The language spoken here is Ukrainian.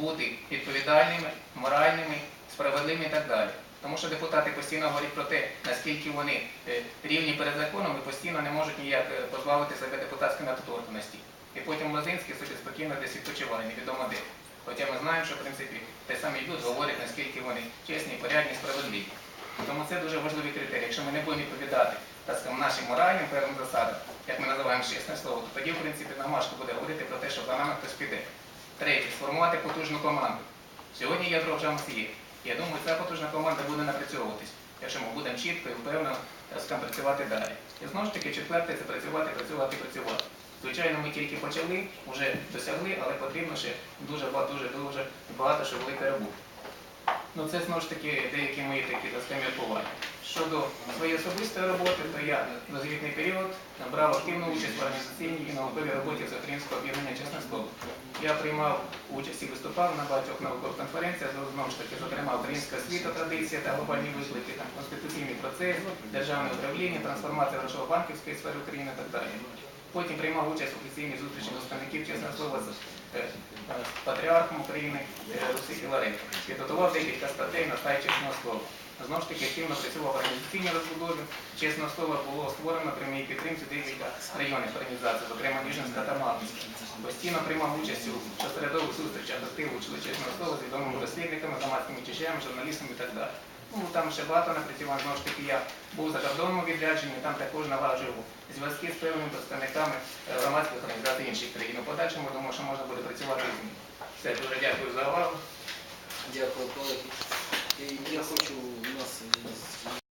бути відповідальними, моральними, справедливими і так далі. Тому що депутати постійно говорять про те, наскільки вони е, рівні перед законом і постійно не можуть ніяк е, позбавити себе депутатської недоторканності. І потім Лозинський собі спокійно десь відпочиває, невідомо де. Хоча ми знаємо, що в принципі те самі люди говорять, наскільки вони чесні, порядні, справедливі. Тому це дуже важливий критерій. Якщо ми не будемо відповідати так скажемо, нашим моральним певним засадам, як ми називаємо чесне слово, то тоді, в принципі, нам важко буде говорити про те, що за нами хтось піде. Третє, сформувати потужну команду. Сьогодні ядро вже в нас є. Я думаю, ця потужна команда буде напрацьовуватись, якщо ми будемо чітко і впевнено так працювати далі. І знову ж таки, четверте це працювати, працювати, працювати. Звичайно, ми тільки почали, вже досягли, але потрібно ще дуже дуже дуже багато ще великої роботи. Ну це знову ж таки деякі мої такі міркування. Щодо своєї особистої роботи, то я на звітний період брав активну участь в організаційній і науковій роботі з українського об'єднання чесне слово. Я приймав участь і виступав на багатьох наукових конференціях, знову ж таки, зокрема, українська освіта, традиція та глобальні виклики, там, конституційний процес, державне управління, трансформація грошово-банківської сфери України і так далі. Потім приймав участь в офіційній зустрічі представників чесне слово з е, е, патріархом України е, Русі Філаренко. Підготував декілька статей на сайт чесного слова. Знову ж таки, активно працював організаційній розбудові. Чесне слово було створено при моїй підтримці декілька районних організацій, зокрема Ніжинська та Мар'їнська. Постійно приймав участь у посередових зустрічах активу чесного слова з відомими розслідниками, громадськими течіями, журналістами і так далі. Ну, там ще багато напрацювань, знову ж таки, я був за кордонному відрядженні, там також налагоджував зв'язки з певними представниками е, громадських організацій інших країн. У подальшому думаю, що можна буде працювати з ними. Все, дуже дякую за увагу. Дякую, колеги. Я хочу у нас